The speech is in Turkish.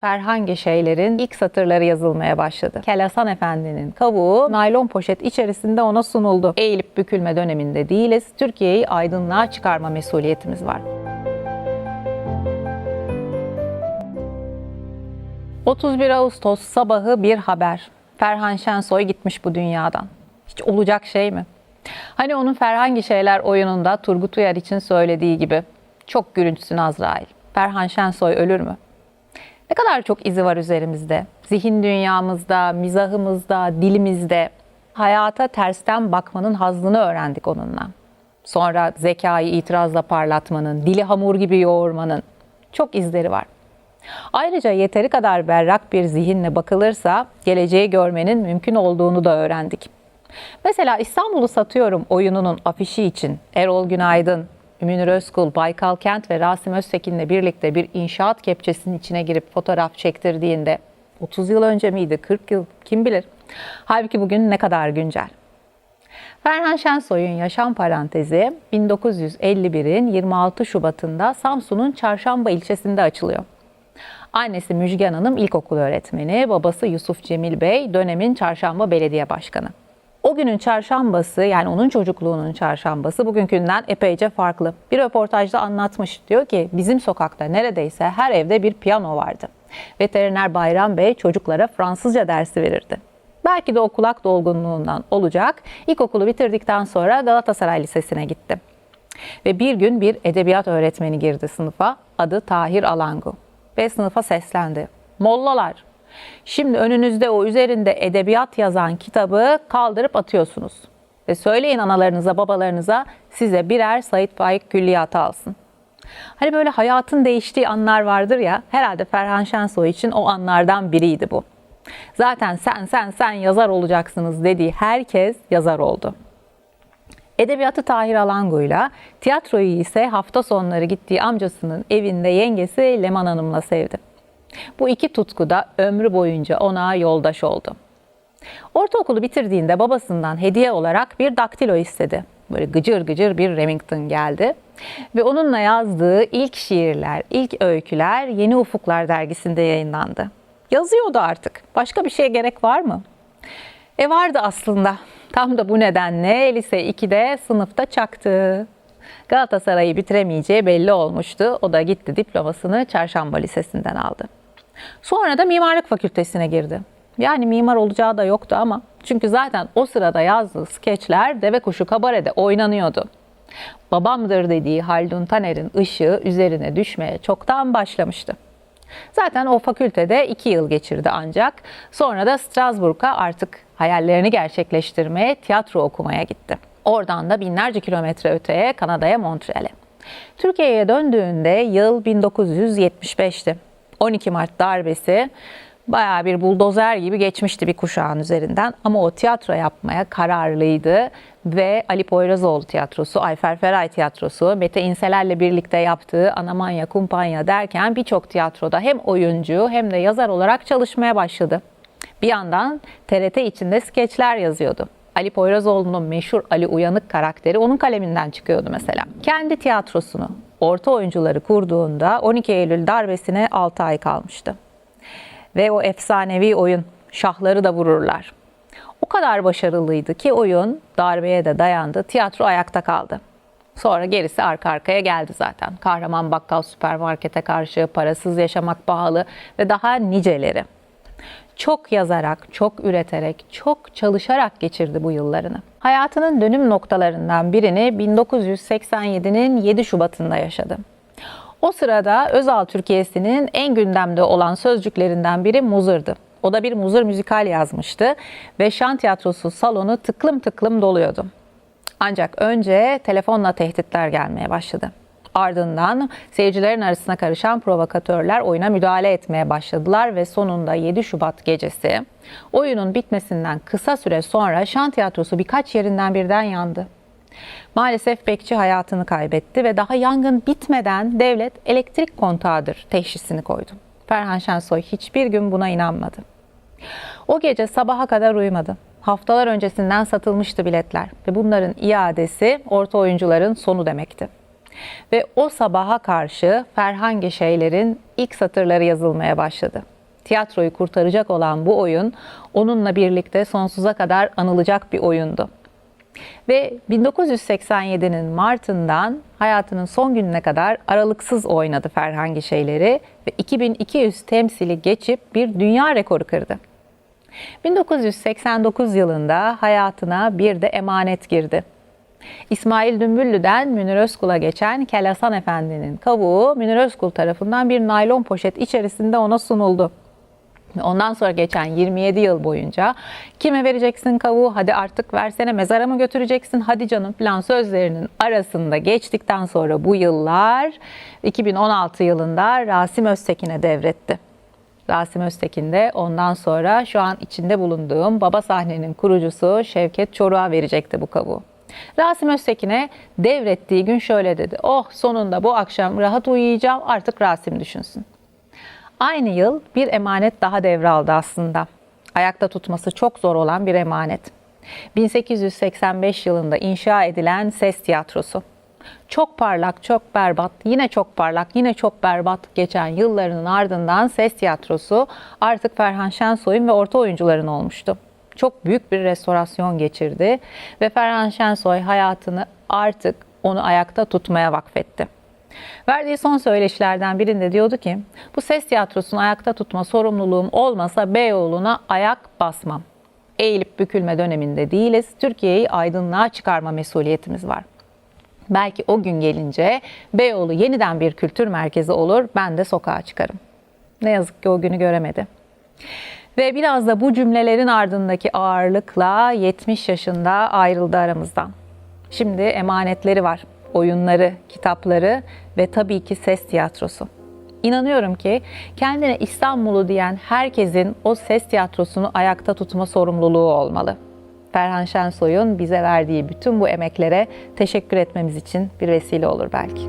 Ferhangi şeylerin ilk satırları yazılmaya başladı. Kelasan Efendi'nin kavuğu naylon poşet içerisinde ona sunuldu. Eğilip bükülme döneminde değiliz. Türkiye'yi aydınlığa çıkarma mesuliyetimiz var. 31 Ağustos sabahı bir haber. Ferhan Şensoy gitmiş bu dünyadan. Hiç olacak şey mi? Hani onun Ferhangi Şeyler oyununda Turgut Uyar için söylediği gibi. Çok gülünçsün Azrail. Ferhan Şensoy ölür mü? Ne kadar çok izi var üzerimizde. Zihin dünyamızda, mizahımızda, dilimizde. Hayata tersten bakmanın hazzını öğrendik onunla. Sonra zekayı itirazla parlatmanın, dili hamur gibi yoğurmanın çok izleri var. Ayrıca yeteri kadar berrak bir zihinle bakılırsa geleceği görmenin mümkün olduğunu da öğrendik. Mesela İstanbul'u satıyorum oyununun afişi için Erol Günaydın, Münir Özkul, Baykal Kent ve Rasim Öztekin'le birlikte bir inşaat kepçesinin içine girip fotoğraf çektirdiğinde 30 yıl önce miydi, 40 yıl kim bilir. Halbuki bugün ne kadar güncel. Ferhan Şensoy'un yaşam parantezi 1951'in 26 Şubat'ında Samsun'un Çarşamba ilçesinde açılıyor. Annesi Müjgan Hanım ilkokul öğretmeni, babası Yusuf Cemil Bey dönemin Çarşamba Belediye Başkanı. O günün çarşambası yani onun çocukluğunun çarşambası bugünkünden epeyce farklı. Bir röportajda anlatmış diyor ki bizim sokakta neredeyse her evde bir piyano vardı. Veteriner Bayram Bey çocuklara Fransızca dersi verirdi. Belki de o kulak dolgunluğundan olacak. İlkokulu bitirdikten sonra Galatasaray Lisesi'ne gitti. Ve bir gün bir edebiyat öğretmeni girdi sınıfa. Adı Tahir Alangu. Ve sınıfa seslendi. Mollalar, şimdi önünüzde o üzerinde edebiyat yazan kitabı kaldırıp atıyorsunuz. Ve söyleyin analarınıza, babalarınıza size birer Said Faik külliyatı alsın. Hani böyle hayatın değiştiği anlar vardır ya, herhalde Ferhan Şensoy için o anlardan biriydi bu. Zaten sen sen sen yazar olacaksınız dediği herkes yazar oldu. Edebiyatı Tahir Alangu'yla, tiyatroyu ise hafta sonları gittiği amcasının evinde yengesi Leman Hanım'la sevdi. Bu iki tutku da ömrü boyunca ona yoldaş oldu. Ortaokulu bitirdiğinde babasından hediye olarak bir daktilo istedi. Böyle gıcır gıcır bir Remington geldi. Ve onunla yazdığı ilk şiirler, ilk öyküler Yeni Ufuklar dergisinde yayınlandı. Yazıyordu artık. Başka bir şeye gerek var mı? E vardı aslında. Tam da bu nedenle lise 2'de sınıfta çaktı. Galatasaray'ı bitiremeyeceği belli olmuştu. O da gitti diplomasını Çarşamba Lisesi'nden aldı. Sonra da mimarlık fakültesine girdi. Yani mimar olacağı da yoktu ama çünkü zaten o sırada yazdığı skeçler Deve Kuşu Kabare'de oynanıyordu. Babamdır dediği Haldun Taner'in ışığı üzerine düşmeye çoktan başlamıştı. Zaten o fakültede iki yıl geçirdi ancak sonra da Strasbourg'a artık hayallerini gerçekleştirmeye, tiyatro okumaya gitti. Oradan da binlerce kilometre öteye Kanada'ya Montreal'e. Türkiye'ye döndüğünde yıl 1975'ti. 12 Mart darbesi bayağı bir buldozer gibi geçmişti bir kuşağın üzerinden ama o tiyatro yapmaya kararlıydı ve Ali Poyrazoğlu tiyatrosu, Ayfer Feray tiyatrosu, Mete İnseler'le birlikte yaptığı Anamanya Kumpanya derken birçok tiyatroda hem oyuncu hem de yazar olarak çalışmaya başladı. Bir yandan TRT içinde skeçler yazıyordu. Ali Poyrazoğlu'nun meşhur Ali Uyanık karakteri onun kaleminden çıkıyordu mesela. Kendi tiyatrosunu, orta oyuncuları kurduğunda 12 Eylül darbesine 6 ay kalmıştı. Ve o efsanevi oyun şahları da vururlar. O kadar başarılıydı ki oyun darbeye de dayandı, tiyatro ayakta kaldı. Sonra gerisi arka arkaya geldi zaten. Kahraman bakkal süpermarkete karşı, parasız yaşamak pahalı ve daha niceleri. Çok yazarak, çok üreterek, çok çalışarak geçirdi bu yıllarını. Hayatının dönüm noktalarından birini 1987'nin 7 Şubat'ında yaşadı. O sırada Özal Türkiye'sinin en gündemde olan sözcüklerinden biri muzırdı. O da bir muzır müzikal yazmıştı ve şan tiyatrosu salonu tıklım tıklım doluyordu. Ancak önce telefonla tehditler gelmeye başladı. Ardından seyircilerin arasına karışan provokatörler oyuna müdahale etmeye başladılar ve sonunda 7 Şubat gecesi oyunun bitmesinden kısa süre sonra şan tiyatrosu birkaç yerinden birden yandı. Maalesef bekçi hayatını kaybetti ve daha yangın bitmeden devlet elektrik kontağıdır teşhisini koydu. Ferhan Şensoy hiçbir gün buna inanmadı. O gece sabaha kadar uyumadı. Haftalar öncesinden satılmıştı biletler ve bunların iadesi orta oyuncuların sonu demekti. Ve o sabaha karşı Ferhan Geçeyler'in ilk satırları yazılmaya başladı. Tiyatroyu kurtaracak olan bu oyun onunla birlikte sonsuza kadar anılacak bir oyundu. Ve 1987'nin Mart'ından hayatının son gününe kadar aralıksız oynadı Ferhan Gişeyleri ve 2200 temsili geçip bir dünya rekoru kırdı. 1989 yılında hayatına bir de emanet girdi. İsmail Dümbüllü'den Münir Özkul'a geçen Kelasan Efendi'nin kavuğu Münir Özkul tarafından bir naylon poşet içerisinde ona sunuldu. Ondan sonra geçen 27 yıl boyunca kime vereceksin kavuğu hadi artık versene mezara mı götüreceksin hadi canım falan sözlerinin arasında geçtikten sonra bu yıllar 2016 yılında Rasim Öztekin'e devretti. Rasim Öztekin de ondan sonra şu an içinde bulunduğum baba sahnenin kurucusu Şevket Çoruk'a verecekti bu kavuğu. Rasim Öztekin'e devrettiği gün şöyle dedi. Oh sonunda bu akşam rahat uyuyacağım artık Rasim düşünsün. Aynı yıl bir emanet daha devraldı aslında. Ayakta tutması çok zor olan bir emanet. 1885 yılında inşa edilen Ses Tiyatrosu. Çok parlak, çok berbat, yine çok parlak, yine çok berbat geçen yıllarının ardından Ses Tiyatrosu artık Ferhan Şensoy'un ve orta oyuncuların olmuştu. Çok büyük bir restorasyon geçirdi ve Ferhan Şensoy hayatını artık onu ayakta tutmaya vakfetti. Verdiği son söyleşilerden birinde diyordu ki, bu ses tiyatrosunu ayakta tutma sorumluluğum olmasa Beyoğlu'na ayak basmam. Eğilip bükülme döneminde değiliz. Türkiye'yi aydınlığa çıkarma mesuliyetimiz var. Belki o gün gelince Beyoğlu yeniden bir kültür merkezi olur, ben de sokağa çıkarım. Ne yazık ki o günü göremedi. Ve biraz da bu cümlelerin ardındaki ağırlıkla 70 yaşında ayrıldı aramızdan. Şimdi emanetleri var oyunları, kitapları ve tabii ki ses tiyatrosu. İnanıyorum ki kendine İstanbul'u diyen herkesin o ses tiyatrosunu ayakta tutma sorumluluğu olmalı. Ferhan Şensoy'un bize verdiği bütün bu emeklere teşekkür etmemiz için bir vesile olur belki.